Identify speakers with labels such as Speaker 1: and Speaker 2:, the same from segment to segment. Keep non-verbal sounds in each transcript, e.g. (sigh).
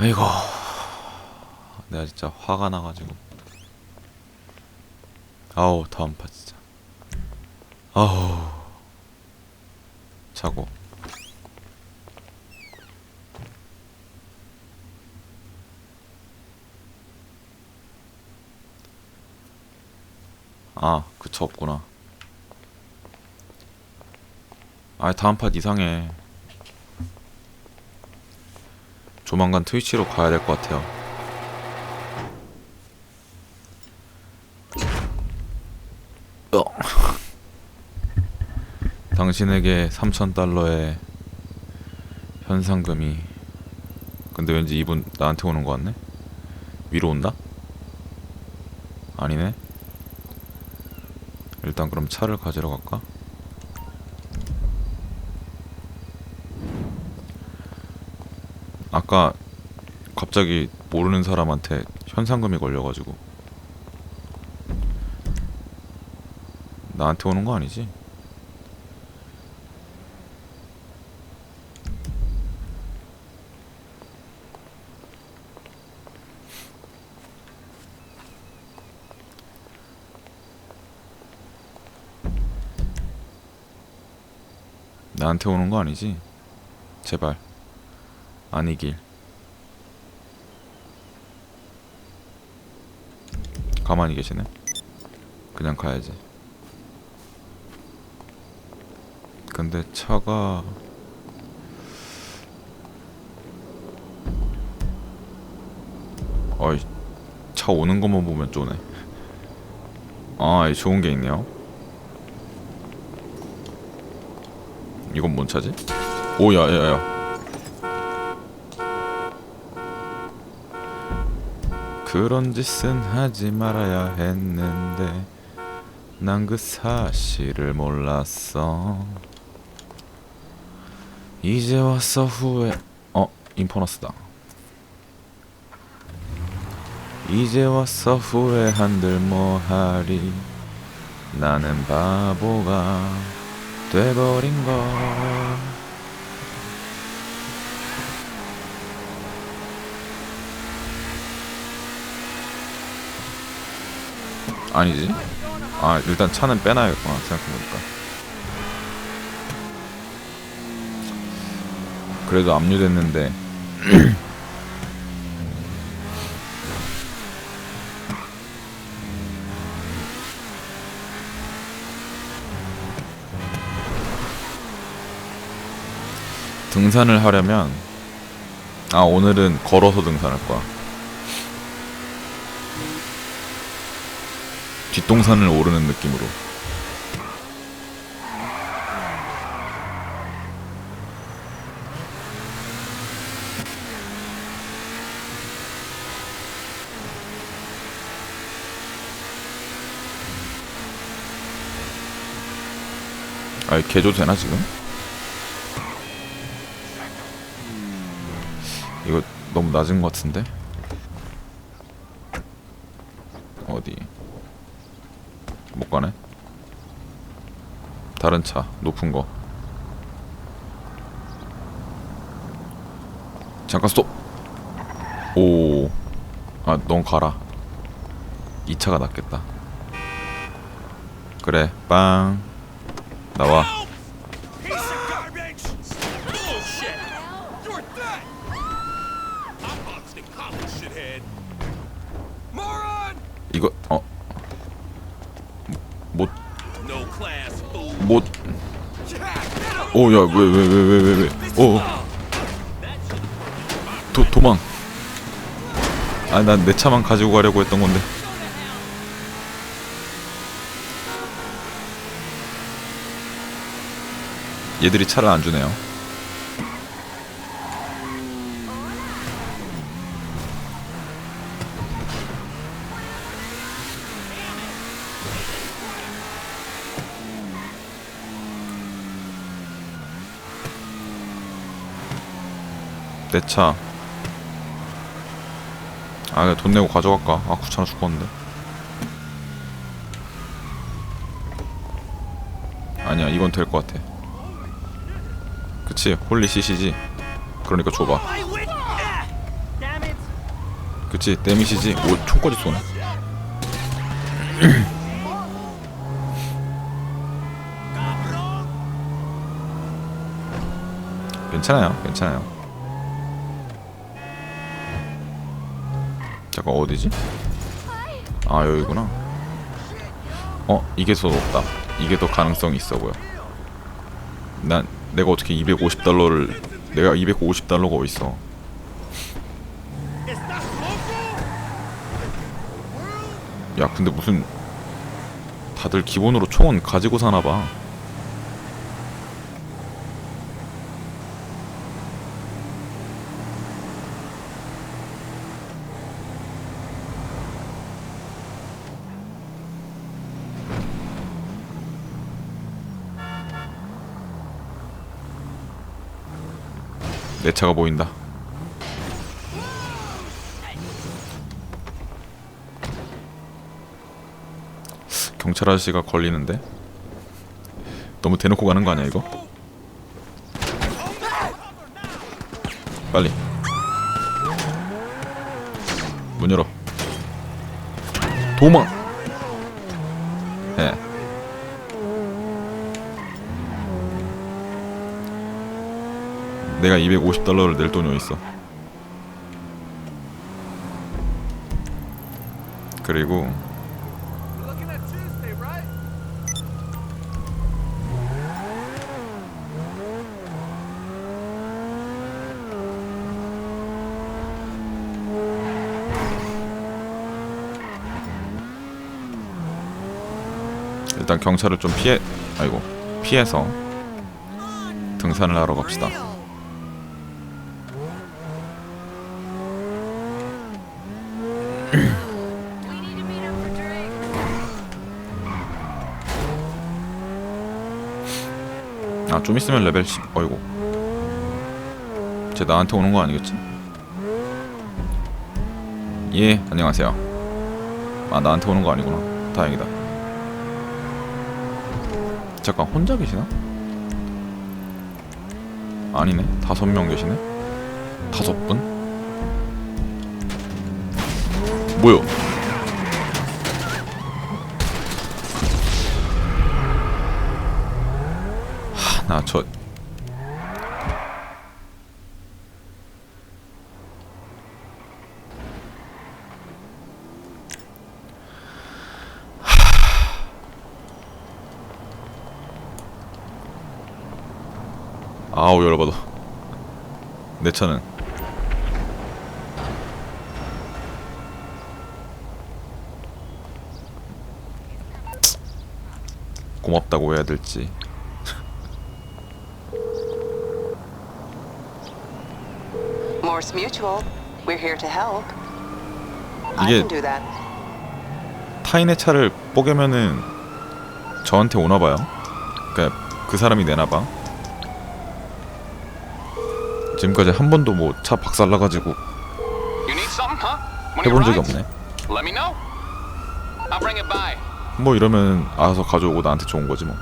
Speaker 1: 아이고. 내가 진짜 화가 나가지고. 아우 다음 파 진짜. 아우. 자고. 아 그쵸 없구나. 아 다음 팟 이상해 조만간 트위치로 가야 될 것 같아요 어. (laughs) 당신에게 3,000달러의 현상금이 근데 왠지 이분 나한테 오는 것 같네 위로 온다? 아니네 일단 그럼 차를 가지러 갈까? 아까 갑자기 모르는 사람한테 현상금이 걸려가지고 나한테 오는 거 아니지? 나한테 오는 거 아니지? 제발 아니길. 가만히 계시네. 그냥 가야지. 근데 차가 어이 차 오는 것만 보면 쪼네. 아이 좋은 게 있네요. 이건 뭔 차지? 오 야야야 그런 짓은 하지 말아야 했는데 난 그 사실을 몰랐어. 이제 와서 후회 어 인포너스다. 이제 와서 후회한들 뭐하리? 나는 바보가 돼버린 걸 아니지? 아 일단 차는 빼놔야겠구나 생각해보니까. 그래도 압류됐는데. (clears throat) 등산을 하려면 아 오늘은 걸어서 등산할 거야 뒷동산을 오르는 느낌으로 아이 개조 되나 지금? 이거 너무 낮은 것 같은데? 어디? 못 가네. 다른 차 높은 거. 잠깐 스톱. 오. 아, 넌 가라. 이 차가 낫겠다. 그래, 빵. 나와. 이거 어. 못
Speaker 2: No class, fool!
Speaker 1: 못.
Speaker 2: Him!
Speaker 1: 오, 야, 왜, 왜, 왜, 왜, 왜, 왜. 오. 도, 도망. 아, 난 내 차만 가지고 가려고 했던 건데. 얘들이 차를 안 주네요. 내 차. 아, 그냥 돈 내고 가져갈까? 아, 귀찮아 죽겠는데. 아니야, 이건 될 것 같아. 그치, 홀리 시시지. 그러니까 줘봐. 그치 데미시지 오 총까지 쏘네 (clears throat) 괜찮아요 괜찮아요 잠깐 어디지? 아 여기구나. 어 이게 더 높다. 이게 더 가능성이 있어 보여. 난 내가 어떻게 250달러를 내가 250달러가 어딨어? 야 근데 무슨 다들 기본으로 총은 가지고 사나봐 내 차가 보인다. 경찰 아저씨가 걸리는데? 너무 대놓고 가는 거 아니야 이거? 빨리. 문 열어. 도망 해 내가 250달러를 낼 돈이 어딨어 그리고? 일단 경찰을 좀 피해 아이고 피해서 등산을 하러 갑시다. 아 좀 있으면 레벨 10 어이고 쟤 나한테 오는 거 아니겠지? 예 안녕하세요 아 나한테 오는 거 아니구나 다행이다 잠깐 혼자 계시나? 아니네 다섯 명 계시네 다섯 분? 뭐요? 나저 아우 열받아 내 차는 고맙다고 해야 될지
Speaker 3: Morse Mutual. We're here to help. I
Speaker 1: 이게
Speaker 3: can do that.
Speaker 1: 타인의 차를 뽀개면은 저한테 오나 봐요. 그러니까 그 사람이 내나 봐. 지금까지 한 번도 뭐 차 박살나 가지고
Speaker 4: You need something, huh? One of
Speaker 1: 해본 적이
Speaker 4: rides?
Speaker 1: 없네.
Speaker 4: Let me know. I'll bring it by.
Speaker 1: 뭐 이러면 알아서 가져오고 나한테 좋은 거지 뭐.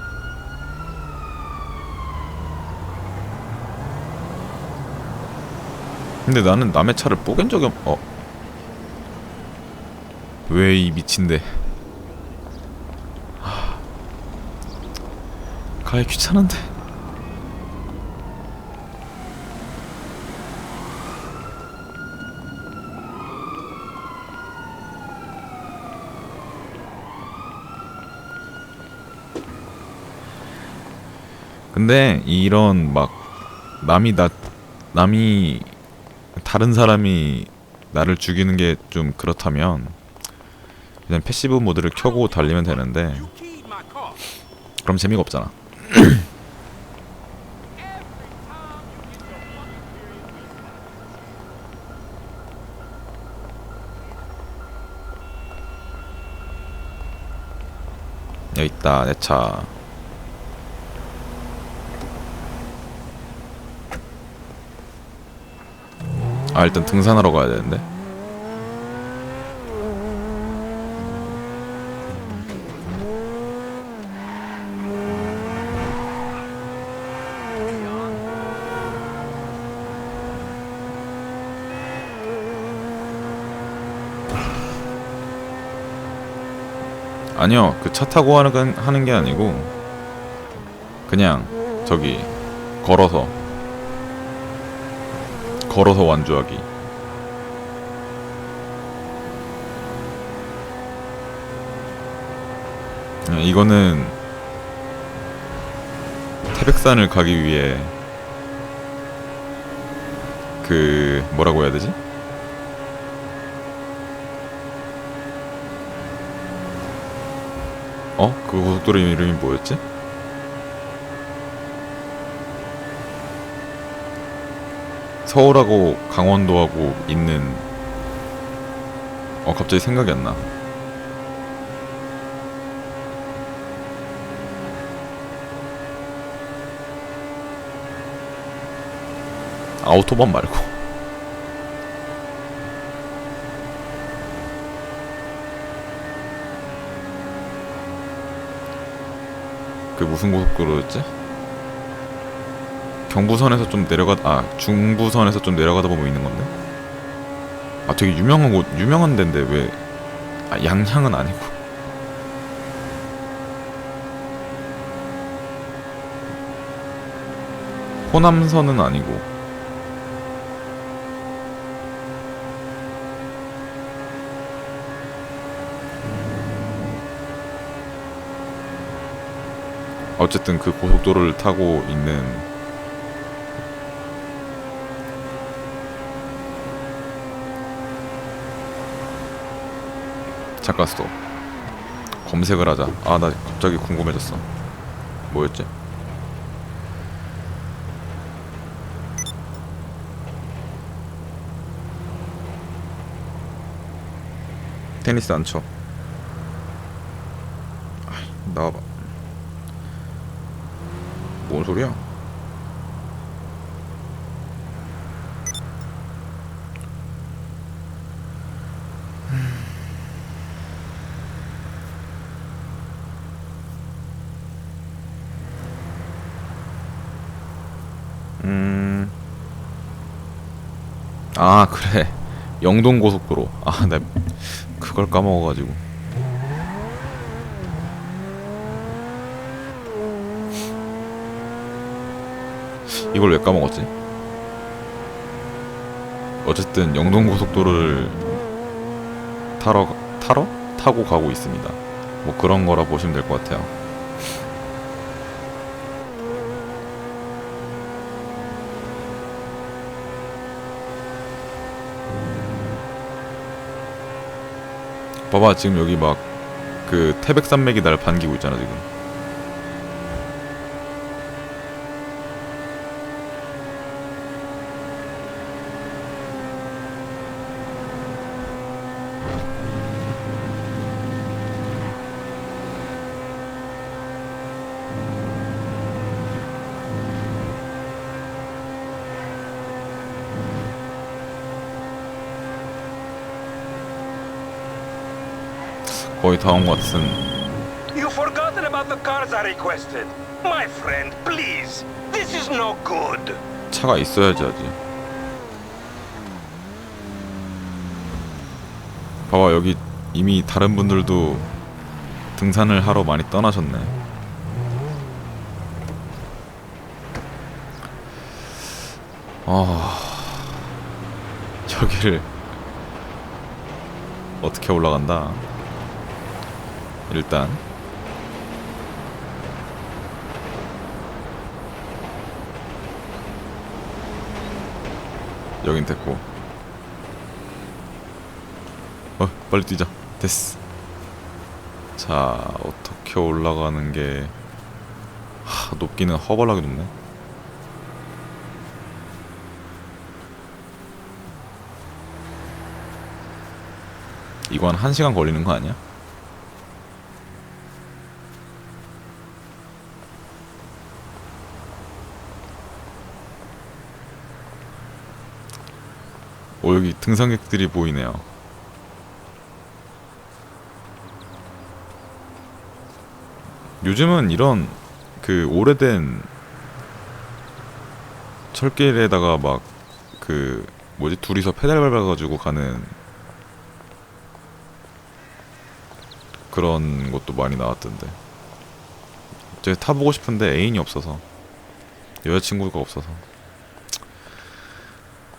Speaker 1: 근데 나는 남의 차를 뽀갠 적이 없... 어. 왜 이 미친데. 하... 가기 귀찮은데. 근데 이런 막 남이 나 남이 다른 사람이 나를 죽이는 게 좀 그렇다면 그냥 패시브 모드를 켜고 달리면 되는데. 그럼 재미가 없잖아. (clears throat) 여기 있다 내 차. 아 일단 등산하러 가야 되는데. 아니요 그 차 타고 하는, 하는 게 아니고 그냥 저기 걸어서 걸어서 완주하기 어, 이거는 태백산을 가기 위해 그 뭐라고 해야 되지? 어? 그 고속도로 이름이 뭐였지? 서울하고 강원도하고 있는 어 갑자기 생각이 안 나. 아우토반 말고 (laughs) 그 무슨 고속도로였지? 경부선에서 좀 내려가 아 중부선에서 좀 내려가다 보면 있는 건데? 아 되게 유명한 곳 유명한 데인데 왜 아, 양향은 아니고. 호남선은 아니고. 어쨌든 그 고속도로를 타고 있는 잠깐 스톱 검색을 하자 아 나 갑자기 궁금해졌어 뭐였지? 테니스 안 쳐. 나와봐. 뭔 소리야? 음. 아, 그래. 영동 고속도로. 아, 나 그걸 까먹어가지고. 이걸 왜 까먹었지? 어쨌든 영동 고속도로를 타러 가- 타러 타고 가고 있습니다. 뭐 그런 거라 보시면 될 것 같아요. 봐봐 지금 여기 막 그 태백산맥이 날 반기고 있잖아 지금. 거의 다 온 것 같은.
Speaker 2: You've forgotten about the cars I requested. My friend, please. This is no good.
Speaker 1: 차가 있어야지 하지. 봐봐 여기 이미 다른 분들도 등산을 하러 많이 떠나셨네. 아 여기를 어떻게 올라간다. 일단. 여긴 됐고. 어 빨리 뛰자. 됐어. 자 어떻게 올라가는 게. 하, 높기는 허벌나게 높네. 이거 한 1시간 걸리는 거 아니야? 오 여기 등산객들이 보이네요. 요즘은 이런 그 오래된 철길에다가 막 그 뭐지 둘이서 페달 밟아가지고 가는 그런 것도 많이 나왔던데. 제가 타보고 싶은데 애인이 없어서 여자친구가 없어서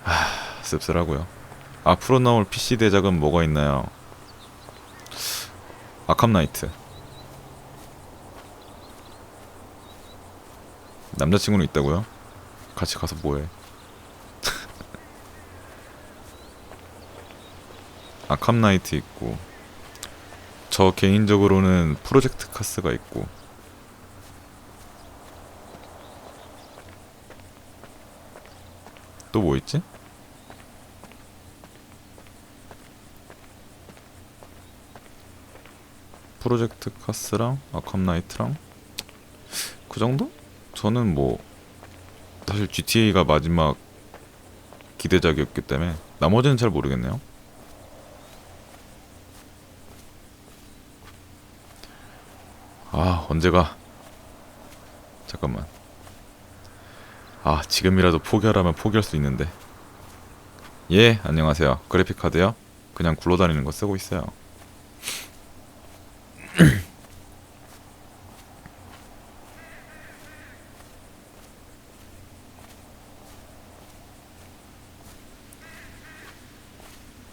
Speaker 1: 하, 씁쓸하고요. 앞으로 나올 PC 대작은 뭐가 있나요? 아캄 나이트. 남자친구는 있다고요? 같이 가서 뭐해? (laughs) 아캄 나이트 있고 저 개인적으로는 프로젝트 카스가 있고 또 뭐 있지? 프로젝트 카스랑 아캄 나이트랑? 그 정도? 저는 뭐 사실 GTA가 마지막 기대작이었기 때문에 나머지는 잘 모르겠네요. 아 언제가? 잠깐만. 아 지금이라도 포기하라면 포기할 수 있는데. 예 안녕하세요. 그래픽카드요? 그냥 굴러다니는 거 쓰고 있어요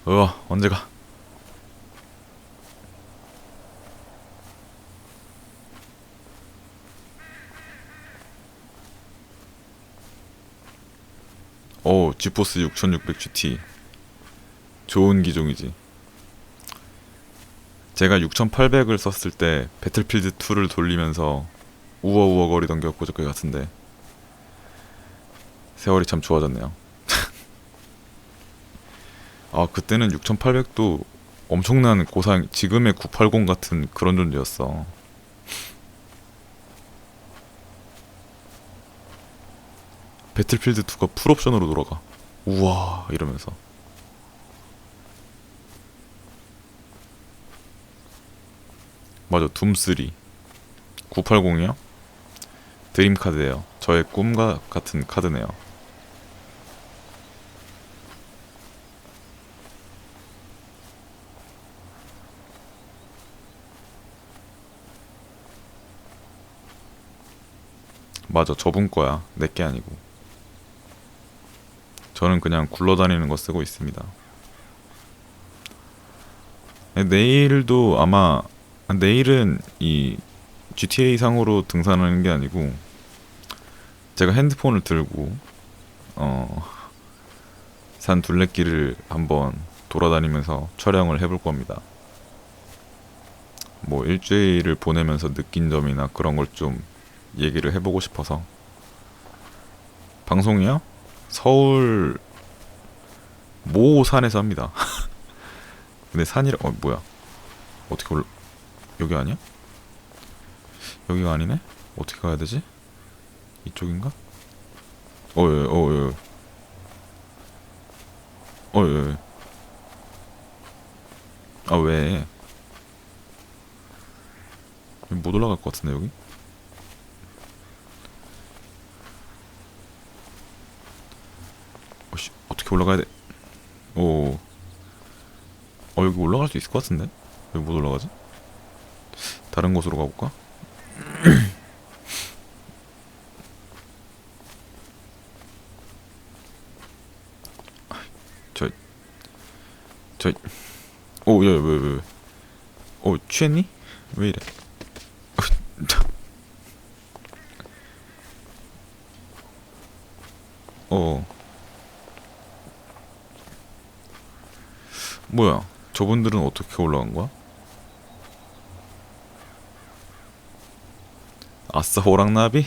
Speaker 1: 어 언제가? 오 지포스 6600 GT. 좋은 기종이지 제가 6800을 썼을 때 배틀필드 2를 돌리면서 우워우워 거리던 게 엊그저께 같은데 세월이 참 좋아졌네요. (laughs) 아 그때는 6800도 엄청난 고사양 지금의 980 같은 그런 존재였어. 배틀필드 2가 풀옵션으로 돌아가. 우와 이러면서 맞아 둠3 980이요? 드림 카드예요. 저의 꿈과 같은 카드네요. 맞아 저분 거야. 내 게 아니고. 저는 그냥 굴러다니는 거 쓰고 있습니다. 네, 내일도 아마 아, 내일은 이 GTA 상으로 등산하는 게 아니고 제가 핸드폰을 들고 어 산 둘레길을 한번 돌아다니면서 촬영을 해볼 겁니다. 뭐 일주일을 보내면서 느낀 점이나 그런 걸 좀 얘기를 해보고 싶어서 방송이요? 서울 모 산에서 합니다. (laughs) 근데 산이라 어 뭐야? 어떻게 올라 여기 아니야? 여기가 아니네? 어떻게 가야 되지? 이쪽인가? 어, 예, 어, 예. 아, 왜? 못 올라갈 것 같은데, 여기? 어씨, 어떻게 올라가야 돼? 오. 어, 여기 올라갈 수 있을 것 같은데? 왜 못 올라가지? 다른 곳으로 가볼까? (coughs) 저, 저, 오, 야, 왜, 왜, 왜? 어, 취했니? 왜 이래? (laughs) 어. 뭐야? 저분들은 어떻게 올라간 거야? 아싸 호랑나비.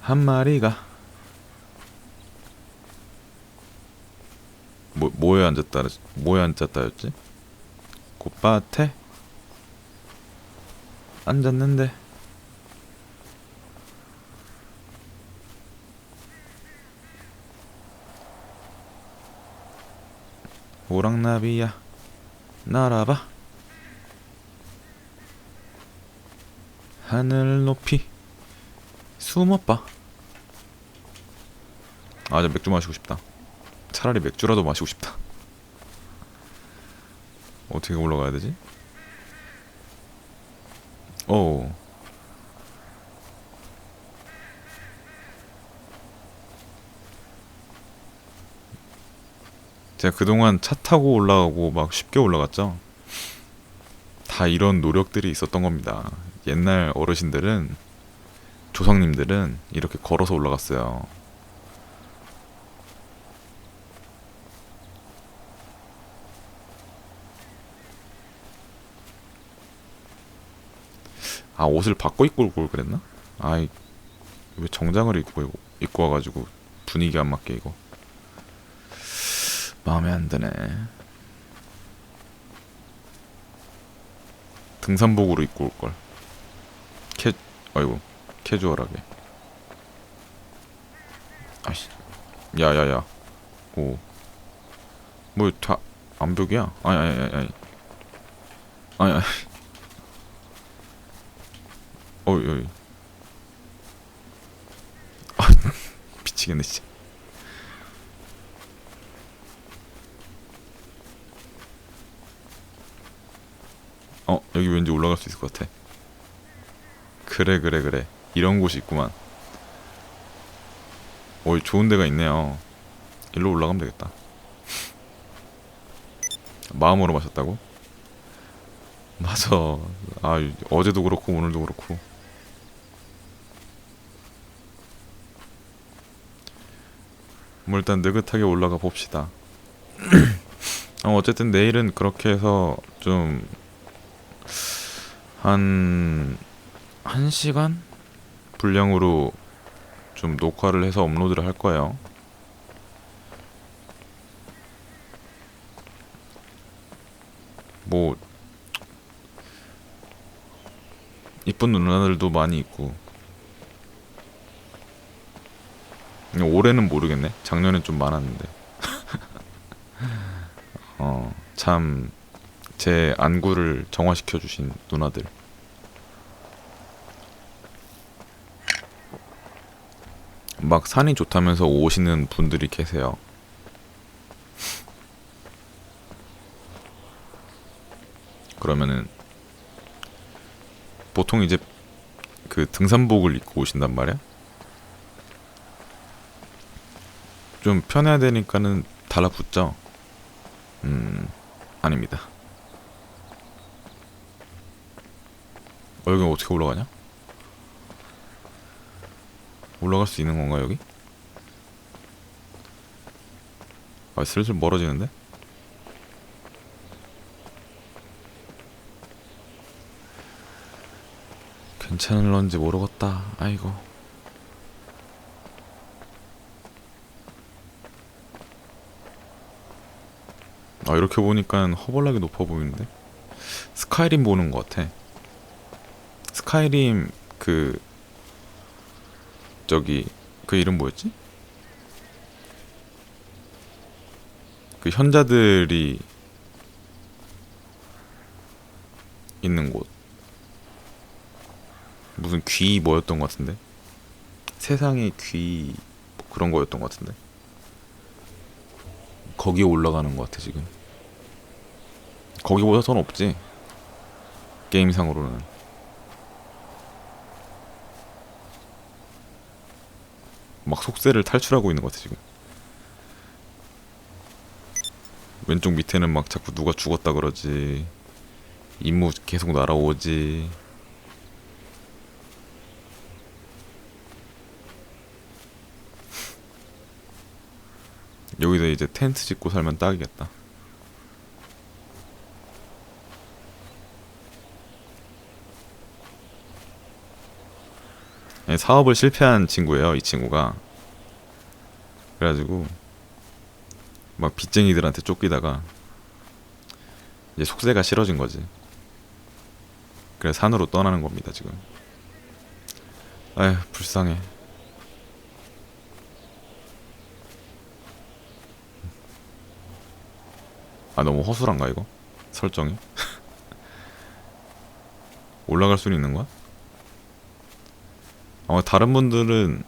Speaker 1: 한 마리가. 뭐 뭐에 앉았다 뭐에 앉았다였지? 꽃밭에 앉았는데. 호랑나비야 날아봐 하늘 높이 숨어봐 아, 저 맥주 마시고 싶다. 차라리 맥주라도 마시고 싶다. 어떻게 올라가야 되지? 오. 제가 그동안 차 타고 올라가고 막 쉽게 올라갔죠. 다 이런 노력들이 있었던 겁니다. 옛날 어르신들은 조상님들은 이렇게 걸어서 올라갔어요. 아 옷을 바꿔 입고 올 걸 그랬나? 아이 왜 정장을 입고 입고 와가지고 분위기 안 맞게 이거 마음에 안 드네. 등산복으로 입고 올 걸. 캐 아이고 캐주얼하게. 아씨. 야야야. 오. 뭐다 암벽이야? 아니 아니 아니 아니. 아니 아니. (laughs) 어이 어이. 아 (laughs) 미치겠네 진짜. 어 여기 왠지 올라갈 수 있을 것 같아 그래 그래 그래. 이런 곳이 있구만. 오 좋은 데가 있네요. 일로 올라가면 되겠다. (laughs) 마음으로 마셨다고? 맞아 아 어제도 그렇고 오늘도 그렇고. 뭐 일단 느긋하게 올라가 봅시다. (clears throat) 어, 어쨌든 내일은 그렇게 해서 좀 한... 한 시간? 분량으로 좀 녹화를 해서 업로드를 할 거예요. 뭐 이쁜 누나들도 많이 있고 올해는 모르겠네. 작년엔 좀 많았는데. (laughs) 어, 참 제 안구를 정화시켜 주신 누나들. 막 산이 좋다면서 오시는 분들이 계세요. 그러면은 보통 이제 그 등산복을 입고 오신단 말이야. 좀 편해야 되니까는 달라붙죠. 음, 아닙니다. 어, 여기 어떻게 올라가냐? 올라갈 수 있는 건가 여기? 아 슬슬 멀어지는데? 괜찮을런지 모르겠다 아이고 아 이렇게 보니까 허벌나게 높아 보이는데 스카이림 보는 것 같아 스카이림 그 저기 그 이름 뭐였지? 그 현자들이 있는 곳. 무슨 귀 뭐였던 것 같은데? 세상의 귀 뭐 그런 거였던 것 같은데? 거기에 올라가는 것 같아 지금. 거기보다 선 없지. 게임상으로는 막 속세를 탈출하고 있는 것 같아 지금. 왼쪽 밑에는 막 자꾸 누가 죽었다 그러지. 임무 계속 날아오지. (laughs) 여기다 이제 텐트 짓고 살면 딱이겠다 사업을 실패한 친구예요 이 친구가. 그래가지고 막 빚쟁이들한테 쫓기다가 이제 속세가 싫어진 거지. 그래서 산으로 떠나는 겁니다 지금. 아휴 불쌍해. 아 너무 허술한가 이거? 설정이? (laughs) 올라갈 수는 있는 거야? 아마 다른 분들은